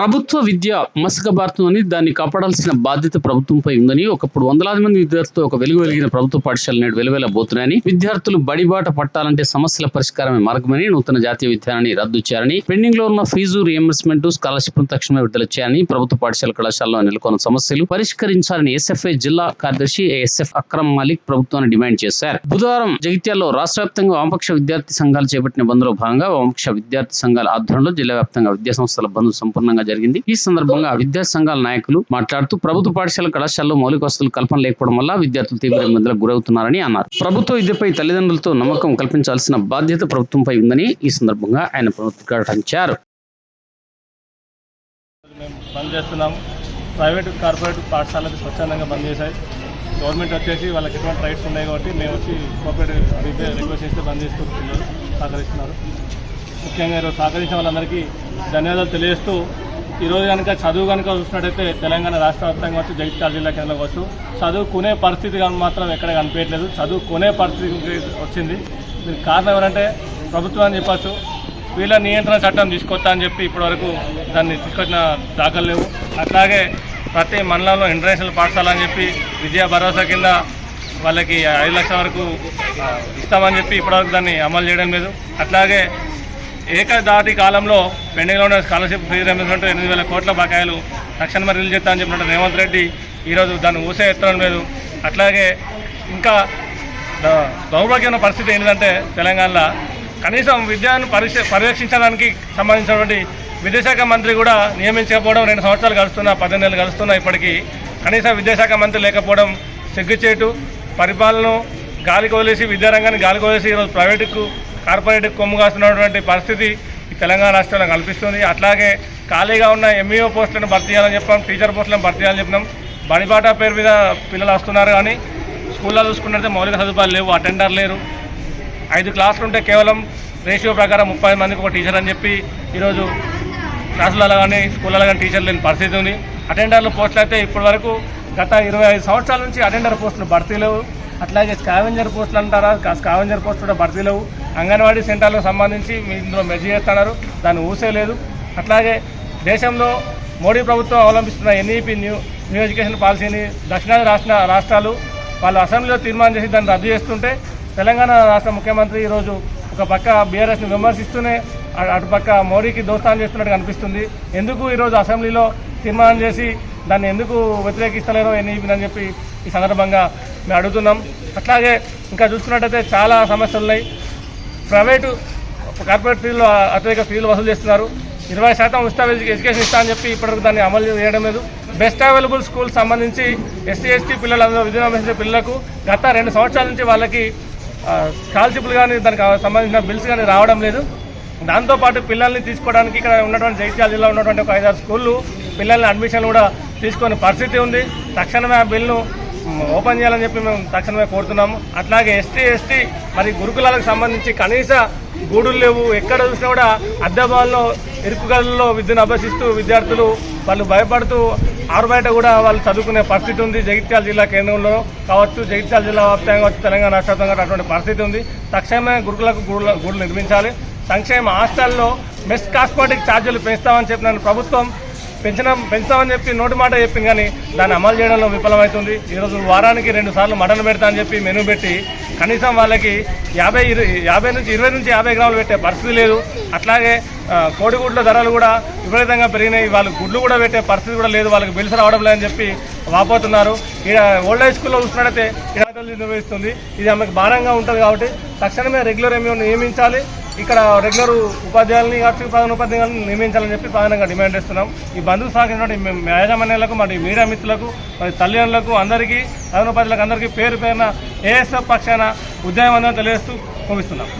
ప్రభుత్వ విద్య మసకబారుతుందని దాన్ని కాపాడాల్సిన బాధ్యత ప్రభుత్వంపై ఉందని ఒకప్పుడు వందలాది మంది విద్యార్థులతో ఒక వెలుగు వెలిగిన ప్రభుత్వ పాఠశాల నేడు వెలువెలబోతున్నాయని విద్యార్థులు బడిబాట పట్టాలంటే సమస్యల పరిష్కారమే మార్గమని నూతన జాతీయ విధానాన్ని రద్దు చేయాలని పెండింగ్లో ఉన్న ఫీజు రియంబర్స్మెంట్ స్కాలర్షిప్ తక్షణమే విడుదల చేయాలని ప్రభుత్వ పాఠశాల కళాశాలలో నెలకొన్న సమస్యలు పరిష్కరించాలని ఎస్ఎఫ్ఐ జిల్లా కార్యదర్శి ఎస్ఎఫ్ అక్రమ్ మాలిక్ ప్రభుత్వాన్ని డిమాండ్ చేశారు. బుధవారం జగిత్యాల్లో రాష్ట్ర వ్యాప్తంగా వామపక్ష విద్యార్థి సంఘాలు చేపట్టిన బంద్లో భాగంగా వామపక్ష విద్యార్థి సంఘాల ఆధ్వర్యంలో జిల్లా వ్యాప్తంగా విద్యా సంస్థల బంద్ సంపూర్ణంగా జరిగింది. ఈ సందర్భంగా విద్యా సంఘాల నాయకులు మాట్లాడుతూ ప్రభుత్వ పాఠశాల కళాశాలలో మౌలిక వసతులు కల్పన లేకపోవడం వల్ల విద్యార్థులు తీవ్ర ఇబ్బందులకు గురవుతున్నారని అన్నారు. ప్రభుత్వ విద్యపై తల్లిదండ్రులతో నమ్మకం కల్పించాల్సిన బాధ్యత ప్రభుత్వంపై ఉందని ఈ సందర్భంగా ఆయన పునరుద్ఘాటించారు మేము ప్రైవేట్ కార్పొరేట్ పాఠశాలలు స్వచ్ఛందంగా బంద్ చేశాయి గవర్నమెంట్ వచ్చేసి వాళ్ళకి ఎటువంటి రైట్స్ ఉన్నాయి కాబట్టి మేము వచ్చి కోఆపరేటివ్ రిక్వెస్ట్ చేస్తే బంద్ చేస్తూ పిల్లలు సహకరిస్తున్నారు. ముఖ్యంగా ఈరోజు సహకరించిన వాళ్ళందరికీ ధన్యవాదాలు తెలియజేస్తూ ఈరోజు కనుక చదువు కనుక చూసినట్టయితే తెలంగాణ రాష్ట్ర వ్యాప్తంగా వచ్చి జగిత్యాల జిల్లా కేంద్రం కావచ్చు చదువుకునే పరిస్థితి కానీ మాత్రం ఎక్కడ కనిపించట్లేదు. చదువుకునే పరిస్థితి వచ్చింది. దీనికి కారణం ఎవరంటే ప్రభుత్వం అని చెప్పచ్చు. వీళ్ళ నియంత్రణ చట్టం తీసుకొస్తా అని చెప్పి ఇప్పటివరకు దాన్ని తీసుకొచ్చిన దాఖలు లేవు. అట్లాగే ప్రతి మండలంలో ఇంటర్నేషనల్ పాఠశాల అని చెప్పి విద్యా భరోసా కింద వాళ్ళకి ఐదు లక్షల వరకు ఇస్తామని చెప్పి ఇప్పటివరకు దాన్ని అమలు చేయడం లేదు. అట్లాగే ఏకదాటి కాలంలో పెండింగ్లో ఉన్న స్కాలర్షిప్ ఫీజు రియంబర్స్మెంట్ ఎనిమిది వేల కోట్ల బకాయిలు తక్షణమే రిలీజ్ చేస్తా అని చెప్పినట్టు రేవంత్ రెడ్డి ఈరోజు దాన్ని ఊసే ఎత్తడం లేదు. అట్లాగే ఇంకా దౌర్భాగ్యమైన పరిస్థితి ఏంటంటే తెలంగాణలో కనీసం విద్యను పరీక్ష పర్యవేక్షించడానికి సంబంధించినటువంటి విద్యాశాఖ మంత్రి కూడా నియమించకపోవడం రెండు సంవత్సరాలు గడుస్తున్నా పద్దెనిమిది నెలలు గడుస్తున్నా ఇప్పటికీ. కనీసం విద్యాశాఖ మంత్రి లేకపోవడం సిగ్గుచేటు పరిపాలన గాలికి వదిలేసి విద్యారంగాన్ని గాలికి వదిలేసి ఈరోజు ప్రైవేటుకు కార్పొరేట్ కొమ్ము కాస్తున్నటువంటి పరిస్థితి ఈ తెలంగాణ రాష్ట్రంలో కల్పిస్తుంది. అట్లాగే ఖాళీగా ఉన్న ఎంఈఓ పోస్టులను భర్తీ చేయాలని చెప్పాం టీచర్ పోస్టులను భర్తీ చేయాలని చెప్పినాం. బడిబాట పేరు మీద పిల్లలు వస్తున్నారు కానీ స్కూల్లో చూసుకున్నట్టే మౌలిక సదుపాయాలు లేవు అటెండర్ లేరు. ఐదు క్లాసులు ఉంటే కేవలం రేషియో ప్రకారం ముప్పై మందికి ఒక టీచర్ అని చెప్పి ఈరోజు క్లాసులలో కానీ స్కూళ్ళలో కానీ టీచర్ లేని పరిస్థితి ఉంది. అటెండర్లు పోస్టులు అయితే ఇప్పటి వరకు గత ఇరవై ఐదు సంవత్సరాల నుంచి అటెండర్ పోస్టులు భర్తీ లేవు. అట్లాగే స్కావెంజర్ పోస్టులు అంటారా స్కావెంజర్ పోస్టులు కూడా భర్తీ లేవు. అంగన్వాడీ సెంటర్లకు సంబంధించి మీ ఇందులో మెజీ చేస్తున్నారు. దాన్ని ఊసే లేదు అట్లాగే దేశంలో మోడీ ప్రభుత్వం అవలంబిస్తున్న ఎన్ఈపీ న్యూ న్యూ ఎడ్యుకేషన్ పాలసీని దక్షిణాది రాష్ట్ర రాష్ట్రాలు వాళ్ళు అసెంబ్లీలో తీర్మానం చేసి దాన్ని రద్దు చేస్తుంటే తెలంగాణ రాష్ట్ర ముఖ్యమంత్రి ఈరోజు ఒక పక్క బీఆర్ఎస్ని విమర్శిస్తూనే అటుపక్క మోడీకి దోస్తానం చేస్తున్నట్టు అనిపిస్తుంది. ఎందుకు ఈరోజు అసెంబ్లీలో తీర్మానం చేసి దాన్ని ఎందుకు వ్యతిరేకిస్తలేరో ఎన్ఈపీ అని చెప్పి ఈ సందర్భంగా మేము అడుగుతున్నాం. అట్లాగే ఇంకా చూసుకున్నట్టయితే చాలా సమస్యలు ఉన్నాయి ప్రైవేటు కార్పొరేట్ ఫీల్డ్లో అత్యధిక ఫీజులు వసూలు చేస్తున్నారు. ఇరవై శాతం ఉచిత ఎడ్యుకేషన్ ఇస్తా అని చెప్పి ఇప్పటివరకు దాన్ని అమలు చేయడం లేదు. బెస్ట్ అవైలబుల్ స్కూల్ సంబంధించి ఎస్సీ ఎస్టీ పిల్లలందరూ విద్యను అభ్యసించే పిల్లలకు గత రెండు సంవత్సరాల నుంచి వాళ్ళకి స్కాలర్షిప్లు కానీ దానికి సంబంధించిన బిల్స్ కానీ రావడం లేదు. దాంతోపాటు పిల్లల్ని తీసుకోవడానికి ఇక్కడ ఉన్నటువంటి జగిత్యాల జిల్లా ఉన్నటువంటి ఒక ఐదారు స్కూళ్ళు పిల్లల్ని అడ్మిషన్ కూడా తీసుకునే పరిస్థితి ఉంది. తక్షణమే ఆ బిల్లును ఓపెన్ చేయాలని చెప్పి మేము తక్షణమే కోరుతున్నాము. అట్లాగే ఎస్టీ ఎస్టీ మరి గురుకులాలకు సంబంధించి కనీస గూడులు లేవు. ఎక్కడ చూసినా కూడా అద్దెబాల్లో ఇరుకు గదుల్లో విద్యను అభ్యసిస్తూ విద్యార్థులు వాళ్ళు భయపడుతూ ఆరు బయట కూడా వాళ్ళు చదువుకునే పరిస్థితి ఉంది. జగిత్యాల జిల్లా కేంద్రంలో కావచ్చు జగిత్యాల జిల్లా వ్యాప్తంగా కావచ్చు తెలంగాణ రాష్ట్ర అటువంటి పరిస్థితి ఉంది. తక్షణమే గురుకులకు గూడు గూడులు నిర్మించాలి. సంక్షేమ హాస్టల్లో మెస్ కాస్మెటిక్ ఛార్జీలు పెంచుతామని చెప్పిన ప్రభుత్వం పెంచిన పెంచుతామని చెప్పి నోటి మాట చెప్పింది కానీ దాన్ని అమలు చేయడంలో విఫలమవుతుంది. ఈరోజు వారానికి రెండు సార్లు మటన్ పెడతా అని చెప్పి మెనూ పెట్టి కనీసం వాళ్ళకి యాభై ఇరవై యాభై నుంచి ఇరవై నుంచి యాభై గ్రాములు పెట్టే పరిస్థితి లేదు. అట్లాగే కోడిగుడ్ల ధరలు కూడా విపరీతంగా పెరిగినాయి. వాళ్ళు గుడ్లు కూడా పెట్టే పరిస్థితి కూడా లేదు. వాళ్ళకి బిల్స్ రావడం లేదని చెప్పి వాపోతున్నారు. ఇక ఓల్డ్ హై స్కూల్లో చూసినట్టయితే నిర్వహిస్తుంది. ఇది ఆమెకు భారంగా ఉంటుంది కాబట్టి తక్షణమే రెగ్యులర్ ఏమి నియమించాలి. ఇక్కడ రెగ్యులర్ ఉపాధ్యాయులని కాబట్టి ప్రధాన ఉపాధ్యాయులను నియమించాలని చెప్పి ప్రధానంగా డిమాండ్ చేస్తున్నాం. ఈ బంధువు సాగినటువంటి యాజమాన్యాలకు మరి మీడియా మిత్రులకు మరి తల్లిదండ్రులకు అందరికీ ప్రధాన ఉపాధ్యాయులకు అందరికీ పేరు పేరున ఏఎస్ఎఫ్ పక్షాన ఉద్యమం తెలియజేస్తూ ముగిస్తున్నాం.